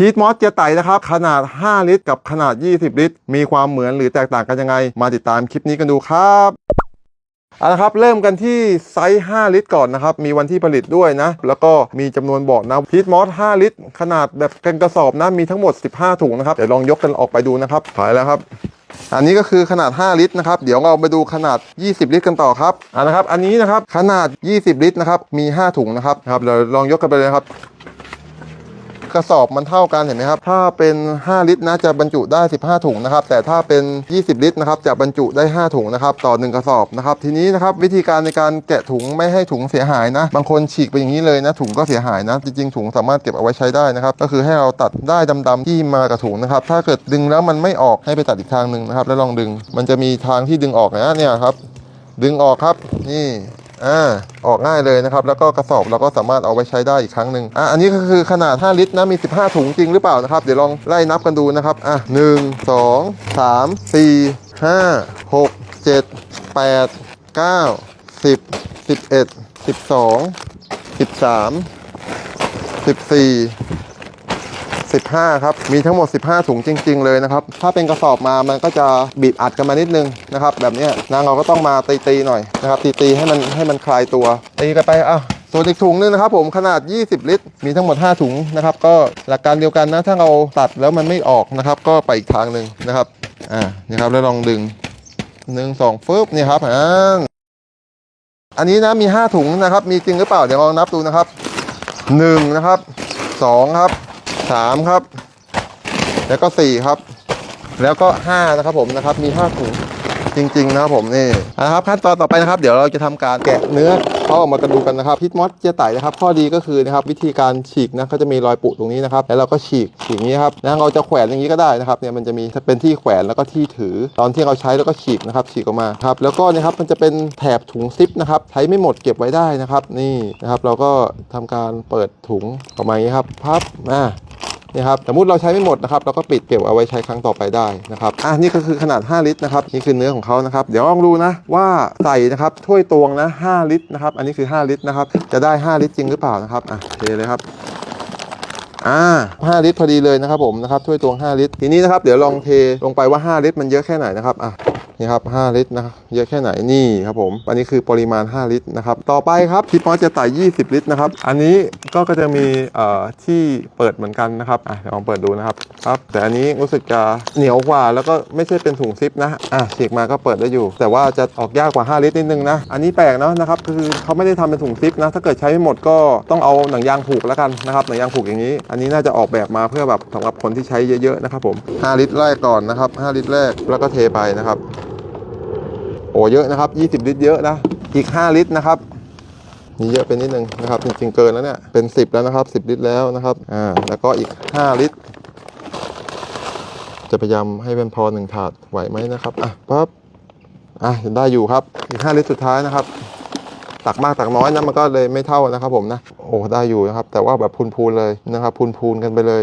ชีสมอสเจียไตนะครับ ขนาด 5 ลิตร กับขนาด 20 ลิตร มีความเหมือนหรือแตกต่างกันยังไง มาติดตามคลิปนี้กันดูครับเอาละครับเริ่มกันที่ไซส์ 5 ลิตรก่อนนะครับ มีวันที่ผลิตด้วยนะ แล้วก็มีจำนวนบอกนะชีสมอส 5 ลิตร ขนาดแบบเป็นกระสอบนะ มีทั้งหมด 15 ถุงนะครับ เดี๋ยวลองยกกันออกไปดูนะครับถอยแล้วครับ อันนี้ก็คือขนาด 5 ลิตรนะครับ เดี๋ยวเราไปดูขนาด 20 ลิตรกันต่อครับอ่านะครับ อันนี้นะครับ ขนาด 20 ลิตรนะครับ มี 5 ถุงนะครับ ครับ เดี๋ยวลองยกกันไปเลยครับ กระสอบมันเท่ากันเห็นไหมครับ ถ้าเป็น 5 ลิตรนะจะบรรจุได้ 15 ถุงนะครับ แต่ถ้าเป็น 20 ลิตรนะครับจะบรรจุได้ 5 ถุงนะครับต่อ 1 กระสอบนะครับ ทีนี้นะครับวิธีการในการแกะถุงไม่ให้ถุงเสียหายนะ บางคนฉีกไปอย่างนี้เลยนะถุงก็เสียหายนะ จริงๆ ถุงสามารถเก็บเอาไว้ใช้ได้นะครับ ก็คือให้เราตัดได้ดำๆที่มากับถุงนะครับ ถ้าเกิดดึงแล้วมันไม่ออกให้ไปตัดอีกทางหนึ่งนะครับ แล้วลองดึง มันจะมีทางที่ดึงออกนะเนี่ยครับ ดึงออกครับ นี่ อ่าออกง่ายเลยนะครับ แล้วก็กระสอบเราก็สามารถเอาไว้ใช้ได้อีกครั้งหนึ่งอะอันนี้ก็คือขนาด 5 ลิตรนะมี 15 ถุงจริงหรือเปล่านะครับ เดี๋ยวลองไล่นับกันดูนะครับอะ1 2 3 4 5 6 7 8 9 10 11 12 13 14 15 ครับ มีทั้งหมด 15ถุงจริง ๆ เลยนะครับ ถ้าเป็นกระสอบมามันก็จะบีบอัดกันมานิดนึงนะครับ แบบนี้นางเราก็ต้องมาตีๆหน่อยนะครับตีๆให้มันให้มันคลายตัวตีกันไปอะส่วนอีกถุงนึงนะครับผมขนาด 20 ลิตร มีทั้งหมด 5 ถุงนะครับ ก็หลักการเดียวกันนะ ถ้าเราตัดแล้วมันไม่ออกนะครับ ก็ไปอีกทางหนึ่งนะครับ อ่านี่ครับแล้วลองดึงหนึ่งสองฟึบนี่ครับอ่าอันนี้นะมี 5 ถุงนะครับ มีจริงหรือเปล่าเดี๋ยวลองนับดูนะครับ1นะครับ2ครับ สามครับ แล้วก็สี่ครับ แล้วก็ห้านะครับผมนะครับ มีห้าถุงจริง ๆ นะครับผมนี่นะครับขั้นตอนต่อไปนะครับ เดี๋ยวเราจะทำการแกะเนื้อ เขาออกมากันดูกันนะครับพิทมอสเจียไต่นะครับข้อดีก็คือนะครับวิธีการฉีกนะเขาจะมีรอยปุตรงนี้นะครับแล้วเราก็ฉีกฉีกอย่างนี้ครับนะเราจะแขวนอย่างนี้ก็ได้นะครับเนี่ยมันจะมีเป็นที่แขวนแล้วก็ที่ถือ ตอนที่เราใช้แล้วก็ฉีกนะครับฉีกออกมาครับแล้วก็เนะครับมันจะเป็นแถบถุงซิปนะครับใช้ไม่หมดเก็บไว้ได้นะครับ นี่นะครับเราก็ทำการเปิดถุงออกมาอย่างนี้ครับพับมา นี่ครับสมมติเราใช้ไม่หมดนะครับเราก็ปิดเก็บเอาไว้ใช้ครั้งต่อไปได้นะครับอะนี่ก็คือขนาด 5 ลิตรนะครับนี่คือเนื้อของเขานะครับเดี๋ยวลองดูนะว่าใส่นะครับถ้วยตวงนะ 5 ลิตรนะครับอันนี้คือ 5 ลิตรนะครับจะได้ 5 ลิตรจริงหรือเปล่านะครับอะเทเลยครับอ่า5ลิตรพอดีเลยนะครับผมนะครับถ้วยตวง 5 ลิตรทีนี้นะครับเดี๋ยวลองเทลงไปว่า 5 ลิตรมันเยอะแค่ไหนนะครับอะ นี่ครับ5ลิตรนะครับเยอะแค่ไหนนี่ครับผม อันนี้คือปริมาณ 5 ลิตรนะครับ ต่อไปครับทิปมอสจะไต่20 ลิตรนะครับ อันนี้ก็ก็จะมีเอ่อที่เปิดเหมือนกันนะครับอะเดี๋ยวลองเปิดดูนะครับครับ แต่อันนี้รู้สึกจะเหนียวกว่าแล้วก็ไม่ใช่เป็นถุงซิปนะอะฉีกมาก็เปิดได้อยู่ แต่ว่าจะออกยากกว่า 5 ลิตรนิดนึงนะ อันนี้แปลกเนาะนะครับคือเขาไม่ได้ทำเป็นถุงซิปนะถ้าเกิดใช้ไม่หมดก็ต้องเอาหนังยางผูกแล้วกันนะครับหนังยางผูกอย่างนี้ อันนี้น่าจะออกแบบมาเพื่อแบบสำหรับคนที่ใช้เยอะๆนะครับผม5ลิตรแรกก่อนนะครับ5ลิตรแรกแล้วก็เทไปนะครับ โอ้เยอะนะครับ 20 ลิตรเยอะนะ อีก 5 ลิตรนะครับนี่เยอะไปนิดนึงนะครับจริงๆเกินแล้วเนี่ยเป็น 10 แล้วนะครับ 10 ลิตรแล้วนะครับอ่าแล้วก็อีก 5 ลิตร จะพยายามให้เป็นพอหนึ่งถาดไหวไหมนะครับอะปั๊บอะยังได้อยู่ครับอีก 5 ลิตรสุดท้ายนะครับ ตักมากตักน้อยนะมันก็เลยไม่เท่านะครับ ผมนะโอ้ได้อยู่นะครับ แต่ว่าแบบพูนๆเลยนะครับพูนๆกันไปเลย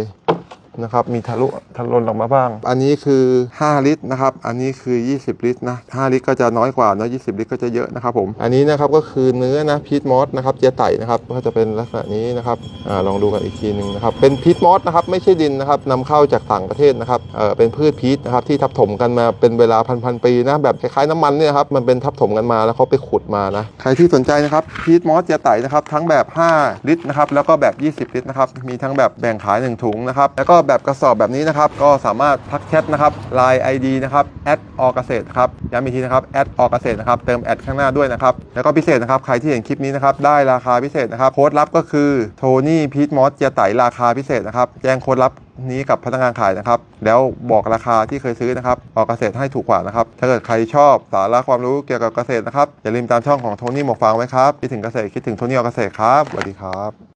นะครับมีทะลุทะลนออกมาบ้าง อันนี้คือ 5 ลิตรนะครับ อันนี้คือ 20 ลิตรนะ5ลิตรก็จะน้อยกว่าเนอะ20 ลิตรก็จะเยอะนะครับผมอันนี้นะครับก็คือเนื้อนะพีทมอสนะครับเจียไต่นะครับก็จะเป็นลักษณะนี้นะครับอ่าลองดูกันอีกทีหนึ่งนะครับเป็นพีทมอสนะครับไม่ใช่ดินนะครับนำเข้าจากต่างประเทศนะครับเออเป็นพืชพีทนะครับที่ทับถมกันมาเป็นเวลาพันพันปีนะแบบคล้ายๆน้ำมันเนี่ยครับมันเป็นทับถมกันมาแล้วเขาไปขุดมานะใครที่สนใจนะครับพีทมอสเจียไต่นะครับทั้งแบบ 5 ลิตรนะครับแล้วก็แบบ 20 ลิตรนะครับมีทั้งแบบแบ่งขาย1ถุงนะครับแล้วก็แบบกระสอบแบบนี้นะครับ ก็สามารถทักแชทนะครับ Line ID นะครับแอดอเกษตรครับย้ำอีกทีนะครับแอดอเกษตรนะครับเติมแอดข้างหน้าด้วยนะครับ แล้วก็พิเศษนะครับ ใครที่เห็นคลิปนี้นะครับ ได้ราคาพิเศษนะครับ โค้ดลับก็คือโทนี่พีทมอสเจียไต่ราคาพิเศษนะครับ แจ้งโค้ดลับนี้กับพนักงานขายนะครับ แล้วบอกราคาที่เคยซื้อนะครับ ออกเกษตรให้ถูกกว่านะครับ ถ้าเกิดใครชอบสาระความรู้เกี่ยวกับเกษตรนะครับ อย่าลืมตามช่องของโทนี่หมวกฟางไว้ครับ คิดถึงเกษตรคิดถึงโทนี่ออกเกษตรครับ สวัสดีครับ